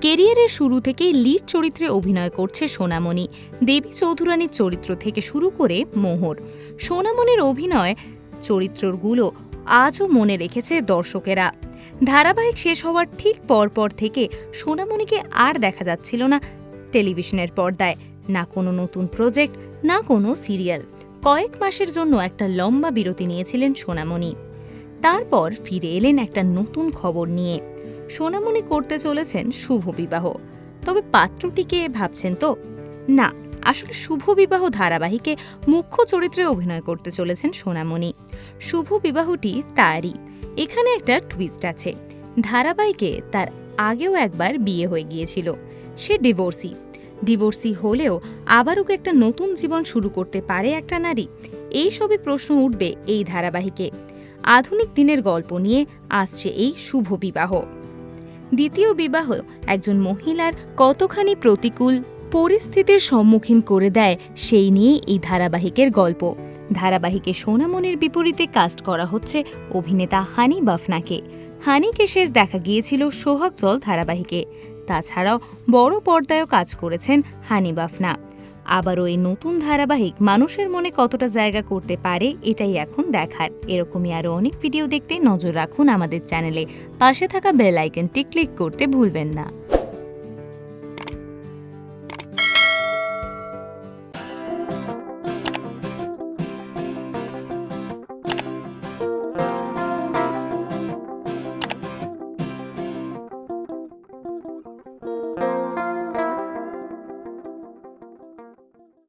কেরিয়ারের শুরু থেকেই লিড চরিত্রে অভিনয় করছে সোনামণি। দেবী চৌধুরানীর চরিত্র থেকে শুরু করে মোহর। সোনামণির অভিনয় চরিত্রগুলো আজও মনে রেখেছে দর্শকেরা। ধারাবাহিক শেষ হওয়ার ঠিক পরপর থেকে সোনামণিকে আর দেখা যাচ্ছিল না টেলিভিশনের পর্দায়। না কোনো নতুন প্রজেক্ট, না কোনো সিরিয়াল। কয়েক মাসের জন্য একটা লম্বা বিরতি নিয়েছিলেন সোনামণি। তারপর ফিরে এলেন একটা নতুন খবর নিয়ে। সোনামণি করতে চলেছেন শুভ বিবাহ। তবে পাত্রটিকে ভাবছেন তো? না, আসলে শুভ বিবাহ ধারাবাহিকে মুখ্য চরিত্রে অভিনয় করতে চলেছেন সোনামণি। শুভ বিবাহটি তারই। এখানে একটা টুইস্ট আছে। ধারাবাহিকে তার আগেও একবার বিয়ে হয়ে গিয়েছিল। সে ডিভোর্সি ডিভোর্সি হলেও আবারও একটা নতুন জীবন শুরু করতে পারে একটা নারী। এই সবই প্রশ্ন উঠবে এই ধারাবাহিকে। আধুনিক দিনের গল্প নিয়ে আসছে এই শুভ বিবাহ। দ্বিতীয় বিবাহ একজন মহিলার কতখানি প্রতিকূল পরিস্থিতির সম্মুখীন করে দেয় সেই নিয়ে এই ধারাবাহিকের গল্প। ধারাবাহিকে সোনামনের বিপরীতে কাস্ট করা হচ্ছে অভিনেতা হানি বাফনাকে। হানিকে শেষ দেখা গিয়েছিল সোহাগ জল ধারাবাহিকে। তাছাড়াও বড় পর্দায়ও কাজ করেছেন হানি বাফনা। আবারও এই নতুন ধারাবাহিক মানুষের মনে কতটা জায়গা করতে পারে, এটাই এখন দেখার। এরকমই আরও অনেক ভিডিও দেখতে নজর রাখুন আমাদের চ্যানেলে। পাশে থাকা বেল আইকনটি ক্লিক করতে ভুলবেন না।